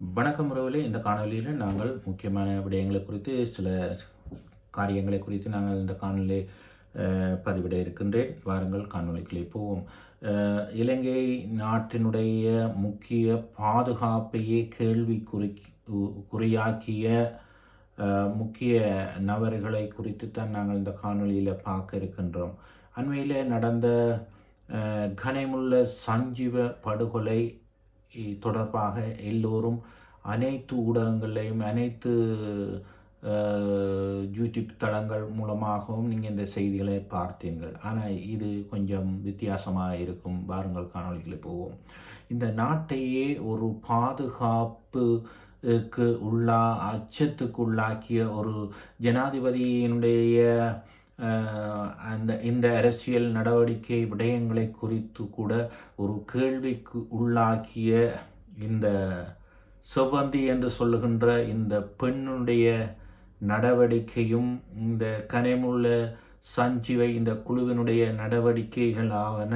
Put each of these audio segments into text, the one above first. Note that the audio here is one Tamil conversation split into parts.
வணக்கம் உறவுகளே. இந்த காணொலியில் நாங்கள் முக்கியமான விடயங்களை குறித்து சில காரியங்களை குறித்து நாங்கள் இந்த காணொலி பதிவிட இருக்கின்றேன். வாருங்கள் காணொலிக்குள்ளே போவோம். இலங்கை நாட்டினுடைய முக்கிய பாதுகாப்பையே கேள்விக்குறி கு- குறியாக்கிய முக்கிய நபர்களை குறித்து தான் நாங்கள் இந்த காணொளியில் பார்க்க இருக்கின்றோம். அண்மையில் நடந்த அஹ், கனைமுள்ள சஞ்சீவ படுகொலை தொடர்பாக எல்லோரும் அனைத்து ஊடகங்களையும் அனைத்து யூடியூப் தளங்கள் மூலமாகவும் நீங்கள் இந்த செய்திகளை பார்த்தீர்கள். ஆனால் இது கொஞ்சம் வித்தியாசமாக இருக்கும். வாருங்கள் காணொலிகளை போவோம். இந்த நாட்டையே ஒரு பாதுகாப்புக்கு உள்ளா அச்சத்துக்குள்ளாக்கிய ஒரு ஜனாதிபதியினுடைய அந்த இந்த அரசியல் நடவடிக்கை விடயங்களை குறித்து கூட ஒரு கேள்விக்கு உள்ளாக்கிய இந்த செவ்வந்தி என்று சொல்லுகின்ற இந்த பெண்ணுடைய நடவடிக்கையும் இந்த கனிமுள்ள சஞ்சிவை இந்த குழுவினுடைய நடவடிக்கைகளாவன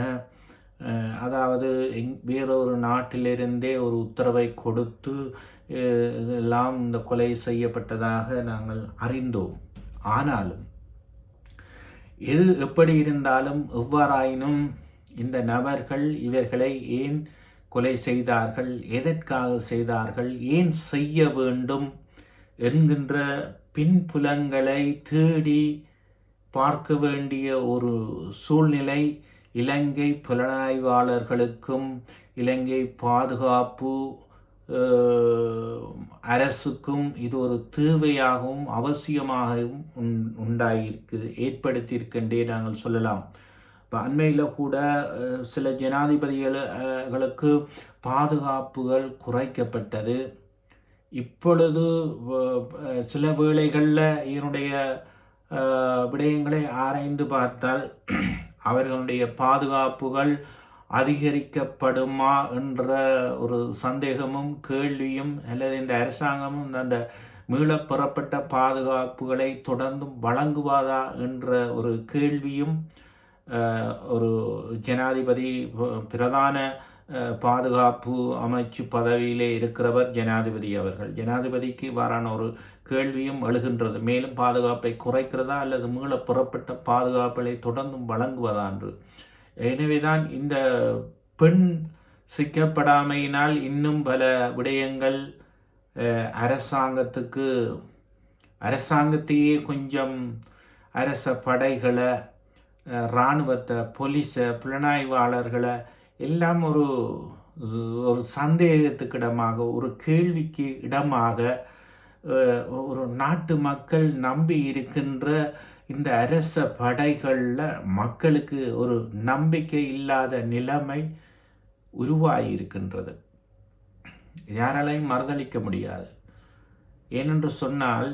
அதாவது எங்- வேறொரு நாட்டிலிருந்தே ஒரு உத்தரவை கொடுத்து எல்லாம் இந்த கொலை செய்யப்பட்டதாக நாங்கள் அறிந்தோம். ஆனாலும் எது எப்படி இருந்தாலும் எவ்வாறாயினும் இந்த நபர்கள் இவர்களை ஏன் கொலை செய்தார்கள் எதற்காக செய்தார்கள் ஏன் செய்ய வேண்டும் என்கின்ற பின்புலங்களை தேடி பார்க்க வேண்டிய ஒரு சூழ்நிலை இலங்கை புலனாய்வாளர்களுக்கும் இலங்கை பாதுகாப்பு அரசுக்கும் இது ஒரு தேவையாகவும் அவசியமாகவும் உண்- உண்டாயிருக்கு ஏற்படுத்தியிருக்கின்றே நாங்கள் சொல்லலாம். இப்போ அண்மையில் கூட சில ஜனாதிபதிகளுக்கு பாதுகாப்புகள் குறைக்கப்பட்டது. இப்பொழுது சில வேளைகளில் இதனுடைய விடயங்களை ஆராய்ந்து பார்த்தால் அவர்களுடைய பாதுகாப்புகள் அதிகரிக்கப்படுமா என்ற ஒரு சந்தேகமும் கேள்வியும் அல்லது இந்த அரசாங்கமும் அந்த மீளப்பெறப்பட்ட பாதுகாப்புகளை தொடர்ந்தும் வழங்குவதா என்ற ஒரு கேள்வியும் ஒரு ஜனாதிபதி பிரதான பாதுகாப்பு அமைச்சு பதவியிலே இருக்கிறவர் ஜனாதிபதி அவர்கள். ஜனாதிபதிக்கு இவ்வாறான ஒரு கேள்வியும் எழுகின்றது. மேலும் பாதுகாப்பை குறைக்கிறதா அல்லது மீளப் புறப்பட்ட பாதுகாப்புகளை தொடர்ந்தும் வழங்குவதா என்று. எனவேதான் இந்த பெண் சிக்கப்படாமையினால் இன்னும் பல விடயங்கள் அரசாங்கத்துக்கு அரசாங்கத்தையே கொஞ்சம் அரச படைகளை இராணுவத்தை போலீஸை புலனாய்வாளர்களை எல்லாம் ஒரு ஒரு சந்தேகத்துக்கு இடமாக ஒரு கேள்விக்கு இடமாக ஒரு நாட்டு மக்கள் நம்பி இருக்கின்ற இந்த அரச படைகளில் மக்களுக்கு ஒரு நம்பிக்கை இல்லாத நிலைமை உருவாகியிருக்கின்றது. யாராலையும் மறுதளிக்க முடியாது. ஏனென்று சொன்னால்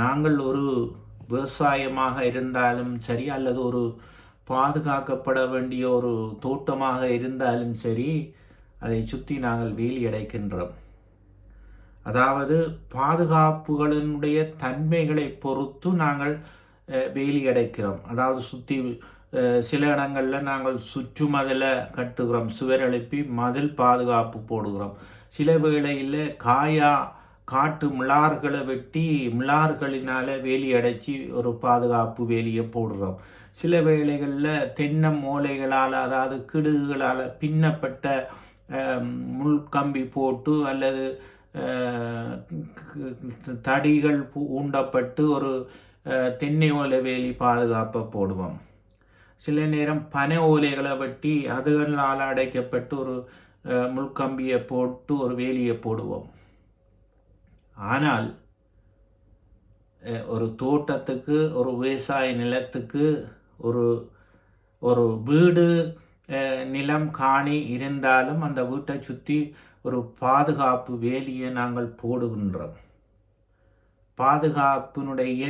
நாங்கள் ஒரு விவசாயமாக இருந்தாலும் சரி அல்லது ஒரு பாதுகாக்கப்பட வேண்டிய ஒரு தோட்டமாக இருந்தாலும் சரி அதை சுற்றி நாங்கள் வேலி அடைக்கின்றோம். அதாவது பாதுகாப்புகளினுடைய தன்மைகளை பொறுத்து நாங்கள் வேலி அடைக்கிறோம். அதாவது சுற்றி சில இடங்களில் நாங்கள் சுற்று மதிலை கட்டுகிறோம். சுவர் எழுப்பி மதில் பாதுகாப்பு போடுகிறோம். சில வேளையில் காயா காட்டு மிளார்களை வெட்டி மிளார்களினால் வேலி அடைச்சி ஒரு பாதுகாப்பு வேலியை போடுறோம் சில வேளைகளில் தென்னை மூலைகளால் அதாவது கிடுகுகளால் பின்னப்பட்ட முள் கம்பி போட்டு அல்லது தடிகள் ஊண்டப்பட்டு ஒரு தென்னை ஓலை வேலி பாதுகாப்பை போடுவோம். சில நேரம் பனை ஓலைகளை வெட்டி அதுகளால் அடைக்கப்பட்டு ஒரு முள்கம்பியை போட்டு ஒரு வேலியை போடுவோம். ஆனால் ஒரு தோட்டத்துக்கு ஒரு விவசாய நிலத்துக்கு ஒரு ஒரு வீடு நிலம் காணி இருந்தாலும் அந்த வீட்டை சுற்றி ஒரு பாதுகாப்பு வேலியை நாங்கள் போடுகின்றோம். பாதுகாப்பினுடைய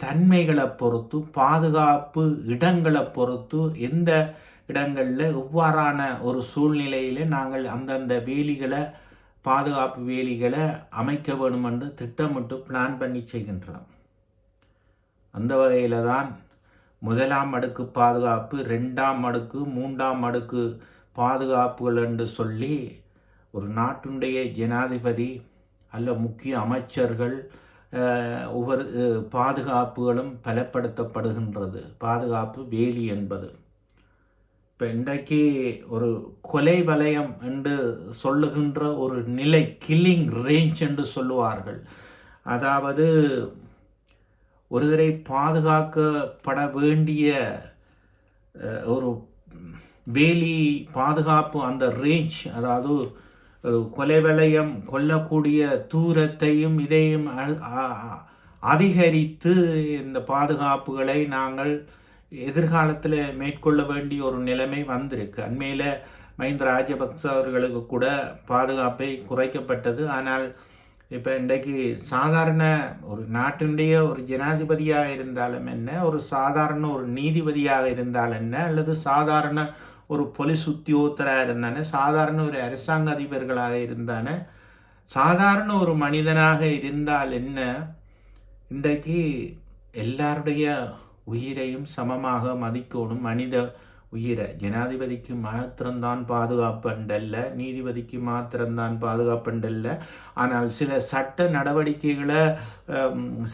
தன்மைகளை பொறுத்து பாதுகாப்பு இடங்களை பொறுத்து எந்த இடங்களில் எவ்வாறான ஒரு சூழ்நிலையில் நாங்கள் அந்தந்த வேலிகளை பாதுகாப்பு வேலிகளை அமைக்க வேண்டும் என்று திட்டமிட்டு பிளான் பண்ணி செய்கின்றோம். அந்த வகையில் தான் முதலாம் அடுக்கு பாதுகாப்பு ரெண்டாம் அடுக்கு மூன்றாம் அடுக்கு பாதுகாப்புகள் என்று சொல்லி ஒரு நாட்டினுடைய ஜனாதிபதி அல்ல முக்கிய அமைச்சர்கள் ஒவ்வொரு பாதுகாப்புகளும் பலப்படுத்தப்படுகின்றது. பாதுகாப்பு வேலி என்பது. இப்போ இன்றைக்கு ஒரு கொலை வலயம் என்று சொல்லுகின்ற ஒரு நிலை கில்லிங் ரேஞ்ச் என்று சொல்லுவார்கள். அதாவது ஒருவரை பாதுகாக்கப்பட வேண்டிய ஒரு வேலி பாதுகாப்பு அந்த ரேஞ்ச் அதாவது கொலை வலயம் கொல்லக்கூடிய தூரத்தையும் இதையும் அ- அதிகரித்து இந்த பாதுகாப்புகளை நாங்கள் எதிர்காலத்தில் மேற்கொள்ள வேண்டிய ஒரு நிலைமை வந்திருக்கு. அண்மையில் மஹிந்த ராஜபக்ச அவர்களுக்கு கூட பாதுகாப்பை குறைக்கப்பட்டது. ஆனால் இப்போ இன்றைக்கு சாதாரண ஒரு நாட்டினுடைய ஒரு ஜனாதிபதியாக இருந்தாலும் என்ன ஒரு சாதாரண ஒரு நீதிபதியாக இருந்தால் என்ன அல்லது சாதாரண ஒரு போலீஸ் உத்தியோகத்தராக இருந்தானே சாதாரண ஒரு அரசாங்க அதிபர்களாக இருந்தானே சாதாரண ஒரு மனிதனாக இருந்தால் என்ன இன்றைக்கு எல்லாருடைய உயிரையும் சமமாக மதிக்கணும் மனித உயிரை. ஜனாதிபதிக்கு மாத்திரம்தான் பாதுகாப்புண்டல்ல நீதிபதிக்கு மாத்திரம்தான் பாதுகாப்புண்டல்ல. ஆனால் சில சட்ட நடவடிக்கைகளை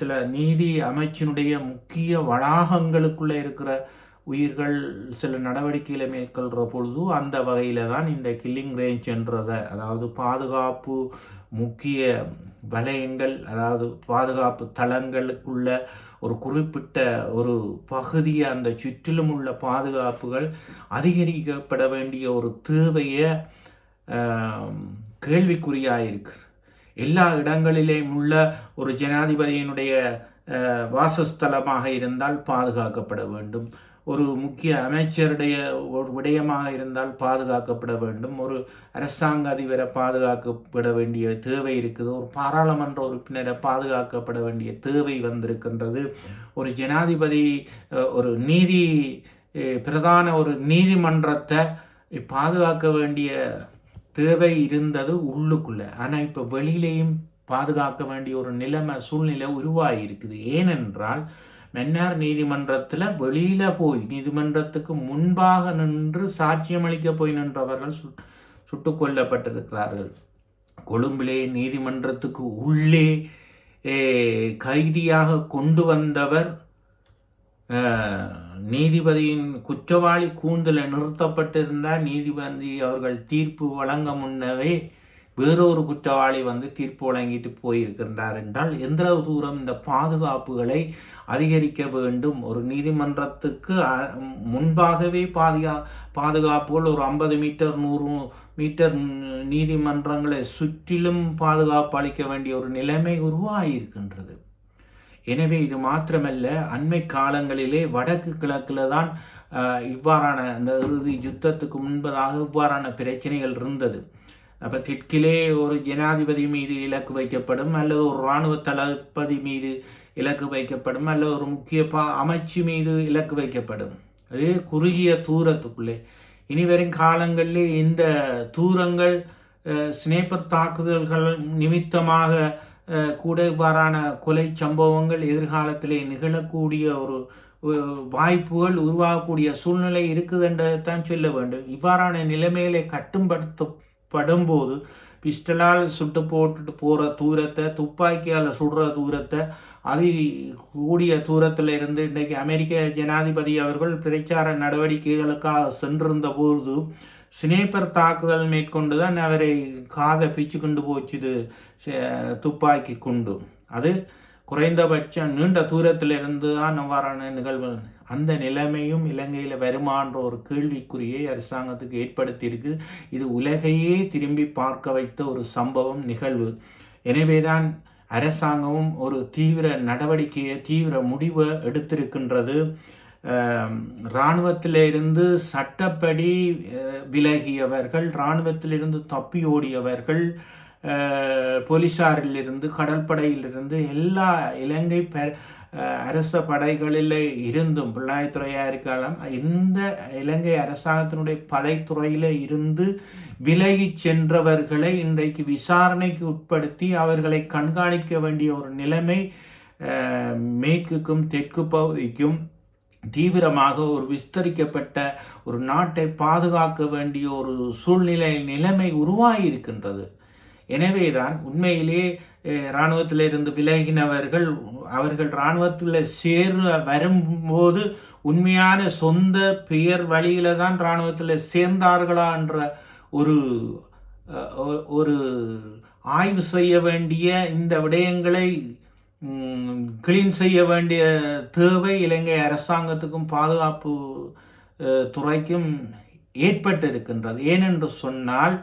சில நீதி அமைச்சினுடைய முக்கிய வளாகங்களுக்குள்ளே இருக்கிற உயிர்கள் சில நடவடிக்கைகளை மேற்கொள்கிற பொழுது அந்த வகையில் தான் இந்த கில்லிங் ரேஞ்ச் என்றதை அதாவது பாதுகாப்பு முக்கிய வலயங்கள் அதாவது பாதுகாப்பு தளங்களுக்குள்ள ஒரு குறிப்பிட்ட ஒரு பகுதியை அந்த சுற்றிலும் உள்ள பாதுகாப்புகள் அதிகரிக்கப்பட வேண்டிய ஒரு தேவையை கேள்விக்குறியாக இருக்குது எல்லா இடங்களிலேயும் உள்ள ஒரு ஜனாதிபதியினுடைய வாசஸ்தலமாக இருந்தால் பாதுகாக்கப்பட வேண்டும். ஒரு முக்கிய அமைச்சருடைய ஒரு விடயமாக இருந்தால் பாதுகாக்கப்பட வேண்டும். ஒரு அரசாங்க அதிபரை பாதுகாக்கப்பட வேண்டிய தேவை இருக்குது. ஒரு பாராளுமன்ற உறுப்பினரை பாதுகாக்கப்பட வேண்டிய தேவை வந்திருக்கின்றது. ஒரு ஜனாதிபதி ஒரு நீதி பிரதான ஒரு நீதிமன்றத்தை பாதுகாக்க வேண்டிய தேவை இருந்தது உள்ளுக்குள்ளே. ஆனால் இப்போ வெளியிலேயும் பாதுகாக்க வேண்டிய ஒரு நிலைமை சூழ்நிலை உருவாகி இருக்குது ஏனென்றால் மன்னார் நீதிமன்றத்தில் வெளியில் போய் நீதிமன்றத்துக்கு முன்பாக நின்று சாட்சியம் அளிக்க போய் நின்றவர்கள் சு சுட்டுக் கொல்லப்பட்டிருக்கிறார்கள். கொழும்பிலே நீதிமன்றத்துக்கு உள்ளே கைதியாக கொண்டு வந்தவர் நீதிபதியின் குற்றவாளி கூந்தலை நிறுத்தப்பட்டிருந்தால் நீதிபதி அவர்கள் தீர்ப்பு வழங்க முன்னவே வேறொரு குற்றவாளி வந்து தீர்ப்பு வழங்கிட்டு போயிருக்கின்றார் என்றால் எந்த தூரம் இந்த பாதுகாப்புகளை அதிகரிக்க வேண்டும்? ஒரு நீதிமன்றத்துக்கு முன்பாகவே பாதுகா பாதுகாப்புகள் ஒரு ஐம்பது மீட்டர் நூறு மீட்டர் நீதிமன்றங்களை சுற்றிலும் பாதுகாப்பு அளிக்க வேண்டிய ஒரு நிலைமை உருவாகியிருக்கின்றது. எனவே இது மாத்திரமல்ல அண்மை காலங்களிலே வடக்கு கிழக்கில் தான் இவ்வாறான இந்த இறுதி யுத்தத்துக்கு முன்பதாக இவ்வாறான பிரச்சனைகள் இருந்தது. அப்போ தெற்கிலே ஒரு ஜனாதிபதி மீது இலக்கு வைக்கப்படும் அல்லது ஒரு இராணுவ தளபதி மீது இலக்கு வைக்கப்படும் அல்லது ஒரு முக்கிய பா அமைச்சு மீது இலக்கு வைக்கப்படும். அது குறுகிய தூரத்துக்குள்ளே. இனி வரும் காலங்களிலே இந்த தூரங்கள் ஸ்னேப்பர் தாக்குதல்கள் நிமித்தமாக கூட இவ்வாறான கொலை சம்பவங்கள் எதிர்காலத்திலே நிகழக்கூடிய ஒரு வாய்ப்புகள் உருவாகக்கூடிய சூழ்நிலை இருக்குதுன்றதைத்தான் சொல்ல வேண்டும். இவ்வாறான நிலைமைகளை கட்டுப்படுத்தும் படும்போது பிஸ்டலால் சுட்டு போட்டுட்டு போகிற தூரத்தை துப்பாக்கியால் சுடுற தூரத்தை அது கூடிய தூரத்தில் இருந்து இன்றைக்கு அமெரிக்க ஜனாதிபதி அவர்கள் பிரச்சார நடவடிக்கைகளுக்காக சென்றிருந்த போது ஸ்னேப்பர் தாக்குதல் மேற்கொண்டு தான் அவரை காதை பிச்சு கொண்டு போச்சுது துப்பாக்கி குண்டு. அது குறைந்தபட்சம் நீண்ட தூரத்தில் இருந்து தான் அவ்வாறான நிகழ்வு அந்த நிலைமையும் இலங்கையில் வருமான்ற ஒரு கேள்விக்குறியை அரசாங்கத்துக்கு ஏற்படுத்தியிருக்கு. இது உலகையே திரும்பி பார்க்க வைத்த ஒரு சம்பவம் நிகழ்வு. எனவேதான் அரசாங்கமும் ஒரு தீவிர நடவடிக்கையை தீவிர முடிவை எடுத்திருக்கின்றது. இராணுவத்திலிருந்து சட்டப்படி விலகியவர்கள் இராணுவத்திலிருந்து தப்பி ஓடியவர்கள் போலீஸாரிலிருந்து போலீசாரிலிருந்து கடற்படையிலிருந்து எல்லா இலங்கை பெ அரச படைகளில் இருந்தும் பிள்ளாய்த்துறையாக இருக்கலாம் இந்த இலங்கை அரசாங்கத்தினுடைய படைத்துறையில் இருந்து விலகி சென்றவர்களை இன்றைக்கு விசாரணைக்கு உட்படுத்தி அவர்களை கண்காணிக்க வேண்டிய ஒரு நிலைமை மேற்குக்கும் தெற்கு பகுதிக்கும் தீவிரமாக ஒரு விஸ்தரிக்கப்பட்ட ஒரு நாட்டை பாதுகாக்க வேண்டிய ஒரு சூழ்நிலை நிலைமை உருவாகி இருக்கின்றது எனவேதான் உண்மையிலே இராணுவத்திலிருந்து விலகினவர்கள் அவர்கள் இராணுவத்தில் சேர வரும்போது உண்மையான சொந்த பெயர் வழியில தான் இராணுவத்தில் சேர்ந்தார்களா என்ற ஒரு ஒரு ஆய்வு செய்ய வேண்டிய இந்த விடயங்களை கிளீன் செய்ய வேண்டிய தேவை இலங்கை அரசாங்கத்துக்கும் பாதுகாப்பு துறைக்கும் ஏற்பட்டிருக்கின்றது. ஏனென்று சொன்னால்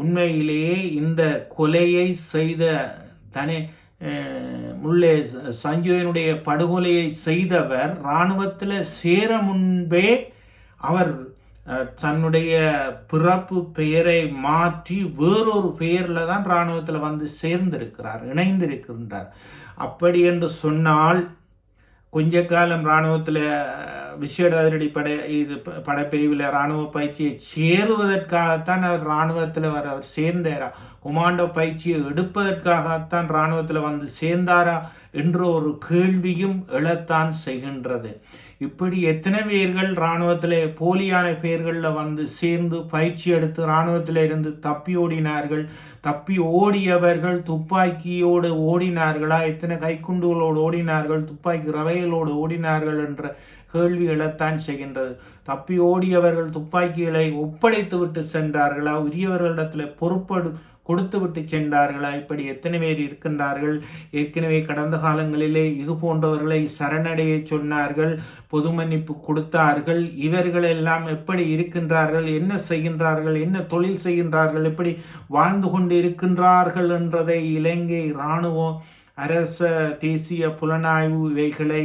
உண்மையிலேயே இந்த கொலையை செய்த தனி முள்ளே சஞ்சயனுடைய படுகொலையை செய்தவர் இராணுவத்தில் சேர முன்பே அவர் தன்னுடைய பிறப்பு பெயரை மாற்றி வேறொரு பெயரில் தான் இராணுவத்தில் வந்து சேர்ந்திருக்கிறார் இணைந்திருக்கின்றார். அப்படி என்று சொன்னால் கொஞ்ச காலம் இராணுவத்தில் விசேட அதிரடி படை இது படைப்பிரிவில் இராணுவ பயிற்சியை சேருவதற்காகத்தான் அவர் இராணுவத்தில் வர அவர் சேர்ந்தாரா? குமாண்டோ பயிற்சியை எடுப்பதற்காகத்தான் இராணுவத்தில் வந்து சேர்ந்தாரா? என்ற ஒரு கேள்வியும் எழத்தான் செய்கின்றது. இப்படி எத்தனை பேர்கள் இராணுவத்தில் போலியான பெயர்களில் வந்து சேர்ந்து பயிற்சி எடுத்து இராணுவத்தில் இருந்து தப்பி ஓடினார்கள்? தப்பி ஓடியவர்கள் துப்பாக்கியோடு ஓடினார்களா? எத்தனை கைக்குண்டுகளோடு ஓடினார்கள்? துப்பாக்கி ரவைகளோடு ஓடினார்கள்? என்ற கேள்வி எழத்தான் செய்கின்றது. தப்பி ஓடியவர்கள் துப்பாக்கிகளை ஒப்படைத்து விட்டு சென்றார்களா? உரியவர்களிடத்தில் பொறுப்படு கொடுத்து விட்டு சென்றார்களா? இப்படி எத்தனை பேர் இருக்கின்றார்கள்? ஏற்கனவே கடந்த காலங்களிலே இது போன்றவர்களை சரணடைய சொன்னார்கள் பொது மன்னிப்பு கொடுத்தார்கள் இவர்கள் எல்லாம் எப்படி இருக்கின்றார்கள்? என்ன செய்கின்றார்கள்? என்ன தொழில் செய்கின்றார்கள்? எப்படி வாழ்ந்து கொண்டு இருக்கின்றார்கள் என்றதை இலங்கை இராணுவம் அரச தேசிய புலனாய்வு இவைகளை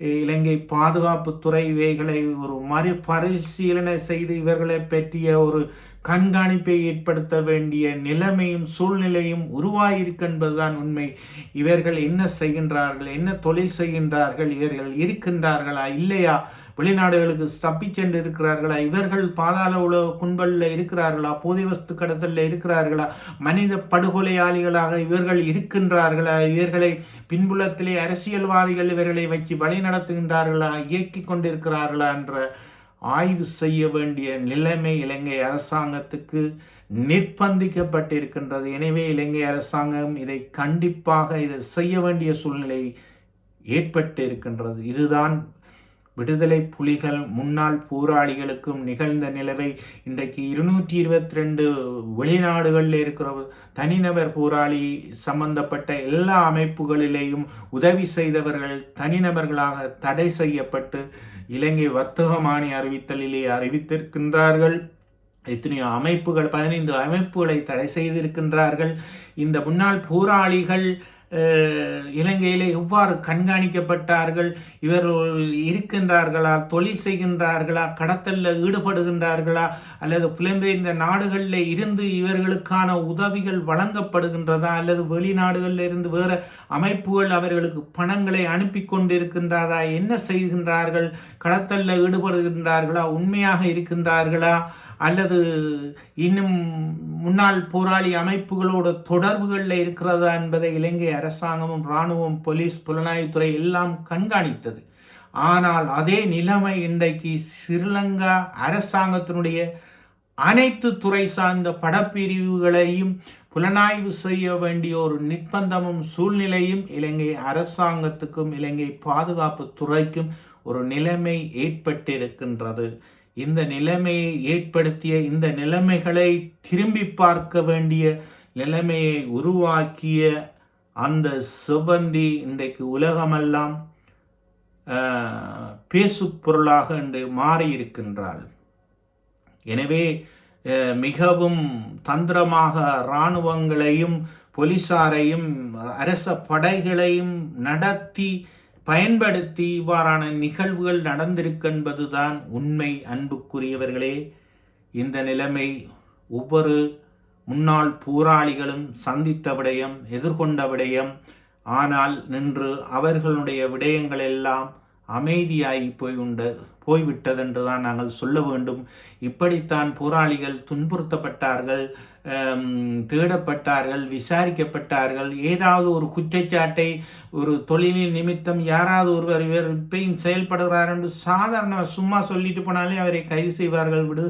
இலங்கை பாதுகாப்புத்துறை இவைகளை ஒரு மறுபரிசீலனை செய்து இவர்களை பற்றிய ஒரு கண்காணிப்பை ஏற்படுத்த வேண்டிய நிலைமையும் சூழ்நிலையும் உருவாயிருக்கின்றதுதான் உண்மை. இவர்கள் என்ன செய்கின்றார்கள்? என்ன தொழில் செய்கின்றார்கள்? இவர்கள் இருக்கின்றார்களா? இல்லையா? வெளிநாடுகளுக்கு தப்பி சென்று இருக்கிறார்களா இவர்கள் பாதாள உலக கும்பலில் இருக்கிறார்களா? போதை வஸ்து கடத்தலில் இருக்கிறார்களா? மனித படுகொலையாளிகளாக இவர்கள் இருக்கின்றார்களா? இவர்களை பின்புலத்திலே அரசியல்வாதிகள் இவர்களை வச்சு வழி நடத்துகின்றார்களா? இயக்கி கொண்டிருக்கிறார்களா என்ற ஆய்வு செய்ய வேண்டிய நிலைமை இலங்கை அரசாங்கத்துக்கு நிர்பந்திக்கப்பட்டிருக்கின்றது. எனவே இலங்கை அரசாங்கம் இதை கண்டிப்பாக இதை செய்ய வேண்டிய சூழ்நிலை ஏற்பட்டு இருக்கின்றது இதுதான் விடுதலை புலிகள் முன்னாள் போராளிகளுக்கும் நிகழ்ந்த நிலவை இன்றைக்கு இருநூற்றி இருபத்தி ரெண்டு வெளிநாடுகளில் இருக்கிற தனிநபர் போராளி சம்பந்தப்பட்ட எல்லா அமைப்புகளிலேயும் உதவி செய்தவர்கள் தனிநபர்களாக தடை செய்யப்பட்டு இலங்கை வர்த்தகமானி அறிவித்தலிலே அறிவித்திருக்கின்றார்கள். எத்தனையோ அமைப்புகள் பதினைந்து அமைப்புகளை தடை செய்திருக்கின்றார்கள். இந்த முன்னாள் போராளிகள் இலங்கையில் எவ்வாறு கண்காணிக்கப்பட்டார்கள்? இவர்கள் இருக்கின்றார்களா? தொழில் செய்கின்றார்களா? கடத்தலில் ஈடுபடுகின்றார்களா? அல்லது புலம்பெயர்ந்த நாடுகளில் இருந்து இவர்களுக்கான உதவிகள் வழங்கப்படுகின்றதா? அல்லது வெளிநாடுகளில் இருந்து வேறு அமைப்புகள் அவர்களுக்கு பணங்களை அனுப்பி கொண்டிருக்கின்றதா? என்ன செய்கின்றார்கள்? கடத்தலில் ஈடுபடுகின்றார்களா? உண்மையாக இருக்கின்றார்களா? அல்லது இன்னும் முன்னாள் போராளி அமைப்புகளோட தொடர்புகளில் இருக்கிறதா என்பதை இலங்கை அரசாங்கமும் இராணுவம் போலீஸ் புலனாய்வுத்துறை எல்லாம் கண்காணித்தது. ஆனால் அதே நிலைமை இன்றைக்கு ஸ்ரீலங்கா அரசாங்கத்தினுடைய அனைத்து துறை சார்ந்த படப்பிரிவுகளையும் புலனாய்வு செய்ய வேண்டிய ஒரு நிர்பந்தமும் சூழ்நிலையும் இலங்கை அரசாங்கத்துக்கும் இலங்கை பாதுகாப்பு துறைக்கும் ஒரு நிலைமை ஏற்பட்டிருக்கின்றது. இந்த நிலைமையை ஏற்படுத்திய இந்த நிலைமைகளை திரும்பி பார்க்க வேண்டிய நிலைமையை உருவாக்கிய அந்த செவ்வந்தி இன்றைக்கு உலகமெல்லாம் பேசு பொருளாக என்று மாறியிருக்கின்றாள். எனவே மிகவும் தந்திரமாக இராணுவங்களையும் போலீசாரையும் அரச படைகளையும் நடத்தி பயன்படுத்தி இவ்வாறான நிகழ்வுகள் நடந்திருக்கென்பதுதான் உண்மை அன்புக்குரியவர்களே. இந்த நிலைமை ஒவ்வொரு முன்னாள் போராளிகளும் சந்தித்த விடயம் எதிர்கொண்ட விடயம். ஆனால் நின்று அவர்களுடைய விடயங்கள் எல்லாம் அமைதியாகி போய் போய்விட்டதென்று தான் நாங்கள் சொல்ல வேண்டும். இப்படித்தான் போராளிகள் துன்புறுத்தப்பட்டார்கள். தேடப்பட்டார்கள் விசாரிக்கப்பட்டார்கள். ஏதாவது ஒரு குற்றச்சாட்டை ஒரு தொழிலின் நிமித்தம் யாராவது ஒருவர் இவர் இப்பையும் செயல்படுகிறார் என்று சாதாரண சும்மா சொல்லிட்டு போனாலே அவரை கைது செய்வார்கள். விடு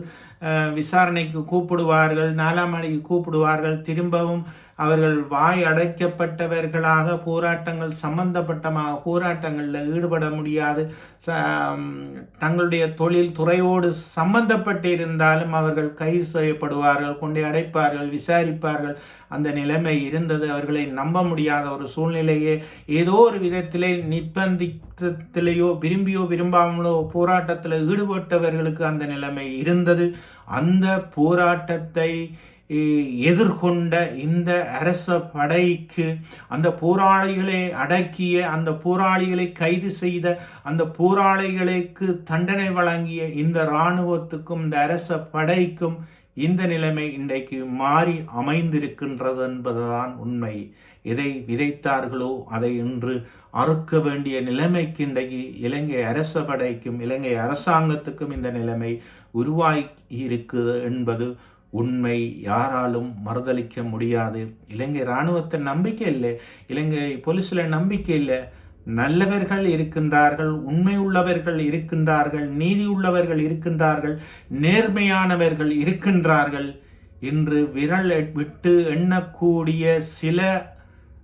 விசாரணைக்கு கூப்பிடுவார்கள் நாலாம் அடிக்கு கூப்பிடுவார்கள். திரும்பவும் அவர்கள் வாய் அடைக்கப்பட்டவர்களாக போராட்டங்கள் சம்பந்தப்பட்டமாக போராட்டங்களில் ஈடுபட முடியாது. ச- தங்களுடைய தொழில் துறையோடு சம்பந்தப்பட்டு இருந்தாலும் அவர்கள் கைது செய்யப்படுவார்கள் கொண்டு அடைப்பார்கள் விசாரிப்பார்கள். அந்த நிலைமை இருந்தது. அவர்களை நம்ப முடியாத ஒரு சூழ்நிலையே. ஏதோ ஒரு விதத்திலே நிர்பந்தித்திலேயோ விரும்பியோ விரும்பாமலோ போராட்டத்தில் ஈடுபட்டவர்களுக்கு அந்த நிலைமை இருந்தது. அந்த போராட்டத்தை எதிர்கொண்ட இந்த அரச படைக்கு அந்த போராளிகளை அடக்கிய அந்த போராளிகளை கைது செய்த அந்த போராளிகளுக்கு தண்டனை வழங்கிய இந்த இராணுவத்துக்கும் இந்த அரச படைக்கும் இந்த நிலைமை இன்றைக்கு மாறி அமைந்திருக்கின்றது என்பதுதான் உண்மை. எதை விதைத்தார்களோ அதை இன்று அறுக்க வேண்டிய நிலைமைக்கு இன்றைக்கு இலங்கை அரச படைக்கும் இலங்கை அரசாங்கத்துக்கும் இந்த நிலைமை உருவாகி இருக்குது என்பது உண்மை யாராலும் மறுதளிக்க முடியாது. இலங்கை இராணுவத்தை நம்பிக்கை இல்லை. இலங்கை போலீஸில் நம்பிக்கை இல்லை. நல்லவர்கள் இருக்கின்றார்கள் உண்மை உள்ளவர்கள் இருக்கின்றார்கள் நீதி உள்ளவர்கள் இருக்கின்றார்கள் நேர்மையானவர்கள் இருக்கின்றார்கள். இன்று விரல் விட்டு எண்ணக்கூடிய சில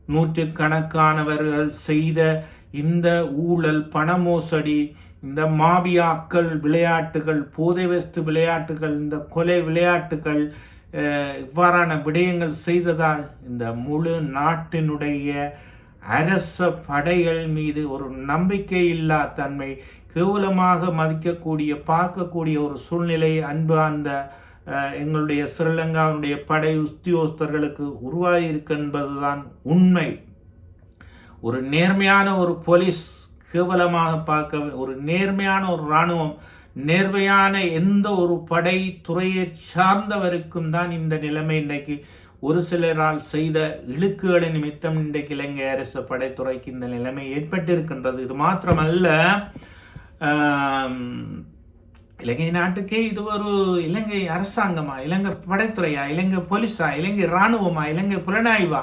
நூற்றுக்கணக்கானவர்கள் செய்த இந்த ஊழல் பண மோசடி இந்த மாபியாக்கள் விளையாட்டுகள் போதை வஸ்து விளையாட்டுகள் இந்த கொலை விளையாட்டுகள் இவ்வாறான விடயங்கள் செய்ததால் இந்த முழு நாட்டினுடைய அரச படைகள் மீது ஒரு நம்பிக்கை இல்லா தன்மை கேவலமாக மதிக்கக்கூடிய பார்க்கக்கூடிய ஒரு சூழ்நிலை அன்பு அந்த எங்களுடைய ஸ்ரீலங்காவினுடைய படை உத்தியோகஸ்தர்களுக்கு உருவாகியிருக்கு என்பதுதான் உண்மை. ஒரு நேர்மையான ஒரு போலீஸ் கேவலமாக பார்க்க ஒரு நேர்மையான ஒரு இராணுவம் நேர்மையான எந்த ஒரு படை துறையை சார்ந்தவருக்கும் தான் இந்த நிலைமை இன்றைக்கு. ஒரு சிலரால் செய்த இழுக்குகளின் நிமித்தம் இன்றைக்கு இலங்கை அரசு படைத்துறைக்கு இந்த நிலைமை ஏற்பட்டிருக்கின்றது. இது மாத்திரமல்ல இலங்கை நாட்டுக்கே இது ஒரு இலங்கை அரசாங்கமா இலங்கை படைத்துறையா இலங்கை போலீஸா இலங்கை இராணுவமா இலங்கை புலனாய்வா?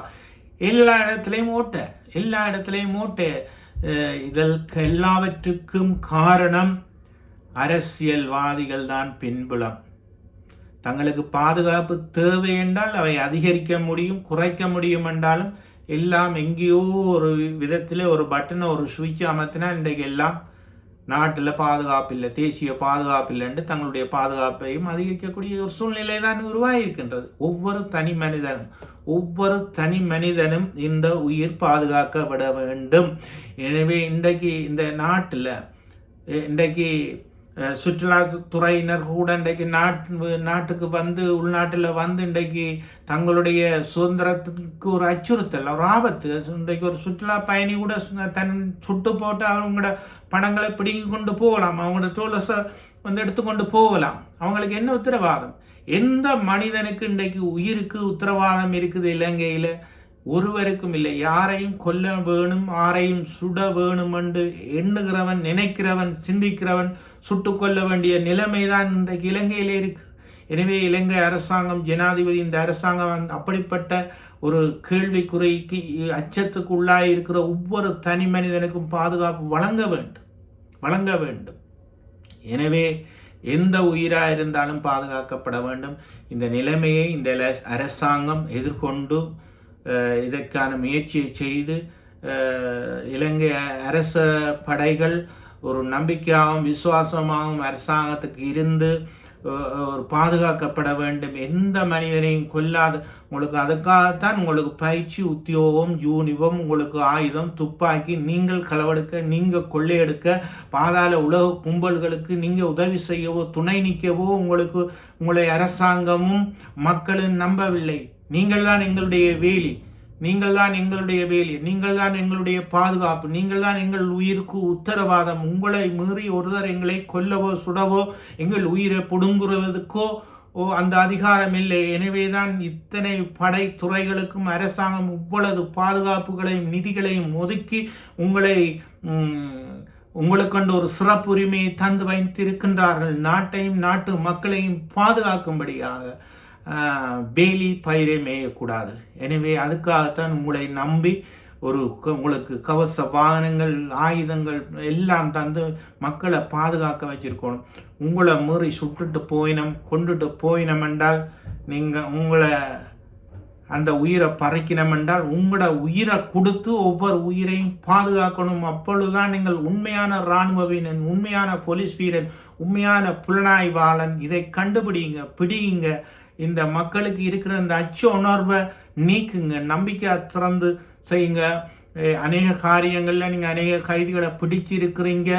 எல்லா இடத்துலையும் ஓட்ட. எல்லா இடத்துலையும் மூட்டு இதற்கு எல்லாவற்றுக்கும் காரணம் அரசியல்வாதிகள் தான் பின்புலம். தங்களுக்கு பாதுகாப்பு தேவை என்றால் அவை அதிகரிக்க முடியும் குறைக்க முடியும் என்றாலும் எல்லாம் எங்கேயோ ஒரு விதத்தில் ஒரு பட்டனை ஒரு சுவிட்ச் அமர்த்தினா இன்றைக்கு எல்லாம் நாட்டில் பாதுகாப்பு இல்லை தேசிய பாதுகாப்பு இல்லைன்னு தங்களுடைய பாதுகாப்பையும் அதிகரிக்கக்கூடிய ஒரு சூழ்நிலை தான் உருவாகியிருக்கின்றது. ஒவ்வொரு தனி மனிதனும் ஒவ்வொரு தனி மனிதனும் இந்த உயிர் பாதுகாக்கப்பட வேண்டும். எனவே இன்றைக்கு இந்த நாட்டில் இன்றைக்கு சுற்றுலாத்துறையினர் கூட இன்றைக்கு நாட்டு நாட்டுக்கு வந்து உள்நாட்டில் வந்து இன்றைக்கு தங்களுடைய சுதந்திரத்துக்கு ஒரு அச்சுறுத்தல் ஒரு ஆபத்து. இன்றைக்கு ஒரு சுற்றுலா பயணி கூட சு- தன் சுட்டு போட்டு அவங்களோட பணங்களை பிடுங்கி கொண்டு போகலாம். அவங்களோட தோலசை வந்து எடுத்துக்கொண்டு போகலாம். அவங்களுக்கு என்ன உத்தரவாதம்? எந்த மனிதனுக்கு இன்றைக்கு உயிருக்கு உத்தரவாதம் இருக்குது இலங்கையில்? ஒருவருக்கும் இல்லை. யாரையும் கொல்ல வேணும் யாரையும் சுட வேணும் என்று எண்ணுகிறவன் நினைக்கிறவன் சிந்திக்கிறவன் சுட்டு கொள்ள வேண்டிய நிலைமைதான் இன்றைக்கு இலங்கையிலே இருக்கு. எனவே இலங்கை அரசாங்கம் ஜனாதிபதி இந்த அரசாங்கம் அப்படிப்பட்ட ஒரு கேள்விக்குறைக்கு அச்சத்துக்கு உள்ளாய் இருக்கிற ஒவ்வொரு தனி மனிதனுக்கும் பாதுகாப்பு வழங்க வேண்டும். வழங்க வேண்டும். எனவே எந்த உயிராக இருந்தாலும் பாதுகாக்கப்பட வேண்டும். இந்த நிலைமையை இந்த அரசாங்கம் எதிர்கொண்டு இதற்கான முயற்சியை செய்து இலங்கை அரச படைகள் ஒரு நம்பிக்கையாகவும் விசுவாசமாகவும் அரசாங்கத்துக்கு இருந்து ஒரு பாதுகாக்கப்பட வேண்டும். எந்த மனிதனையும் கொல்லாது உங்களுக்கு அதுக்காகத்தான் உங்களுக்கு பயிற்சி உத்தியோகம் யூனிவம் உங்களுக்கு ஆயுதம் துப்பாக்கி நீங்கள் களவெடுக்க நீங்கள் கொள்ளையெடுக்க பாதாள உலக கும்பல்களுக்கு நீங்கள் உதவி செய்யவோ துணை நிற்கவோ உங்களுக்கு உங்களை அரசாங்கமும் மக்களும் நம்பவில்லை. நீங்கள் தான் எங்களுடைய வேலி. நீங்கள் தான் எங்களுடைய வேலி. நீங்கள் தான் எங்களுடைய பாதுகாப்பு. நீங்கள் தான் எங்கள் உயிருக்கு உத்தரவாதம். உங்களை மீறி ஒருவர் எங்களை கொல்லவோ சுடவோ எங்கள் உயிரை புடுங்குறதுக்கோ ஓ அந்த அதிகாரம் இல்லை. எனவேதான் இத்தனை படை துறைகளுக்கும் அரசாங்கம் இவ்வளவு பாதுகாப்புகளையும் நிதிகளையும் ஒதுக்கி உங்களை ம், ஒரு சிறப்புரிமையை தந்து வைத்திருக்கின்றார்கள். நாட்டையும் நாட்டு மக்களையும் பாதுகாக்கும்படியாக. வேலி பயிரை மேயக்கூடாது. எனவே அதுக்காகத்தான் உங்களை நம்பி ஒரு க- உங்களுக்கு கவச வாகனங்கள் ஆயுதங்கள் எல்லாம் தந்து மக்களை பாதுகாக்க வச்சுருக்கணும். உங்களை மீறி சுட்டுட்டு போயினம் கொண்டுட்டு போயினம் என்றால் நீங்கள் உங்களை அந்த உயிரை பறைக்கணும் என்றால் உங்களோட உயிரை கொடுத்து ஒவ்வொரு உயிரையும் பாதுகாக்கணும். அப்பொழுதுதான் நீங்கள் உண்மையான இராணுவ வீரன் உண்மையான போலீஸ் வீரன் உண்மையான புலனாய்வாளன். இதை கண்டுபிடிங்க பிடியுங்க. இந்த மக்களுக்கு இருக்கிற இந்த அச்ச உணர்வை நீக்குங்க நம்பிக்கை திறந்து செய்யுங்க. அநேக காரியங்களில் நீங்கள் அநேக கைதிகளை பிடிச்சு இருக்கிறீங்க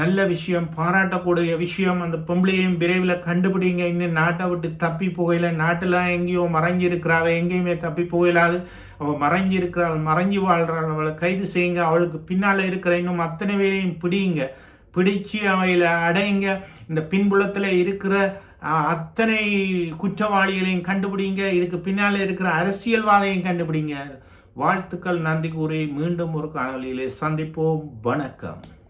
நல்ல விஷயம் பாராட்டக்கூடிய விஷயம் அந்த பொம்பளையும் விரைவில் கண்டுபிடிங்க. இன்னும் நாட்டை விட்டு தப்பி போகல நாட்டில் எங்கேயோ மறைஞ்சி இருக்கிறாவ எங்கேயுமே தப்பி போகலாது அவள் மறைஞ்சு இருக்கிறாள் மறைஞ்சி வாழ்கிறாள் அவளை கைது செய்யுங்க. அவளுக்கு பின்னால் இருக்கிற இன்னும் அத்தனை பேரையும் பிடிங்க பிடிச்சு அவையில் அடையுங்க. இந்த பின்புலத்தில் இருக்கிற அத்தனை குற்றவாளிகளையும் கண்டுபிடிங்க. இதுக்கு பின்னால் இருக்கிற அரசியல்வாதையும் கண்டுபிடிங்க. வாழ்த்துக்கள் நன்றி கூறி மீண்டும் ஒரு காணொலியிலே சந்திப்போம். வணக்கம்.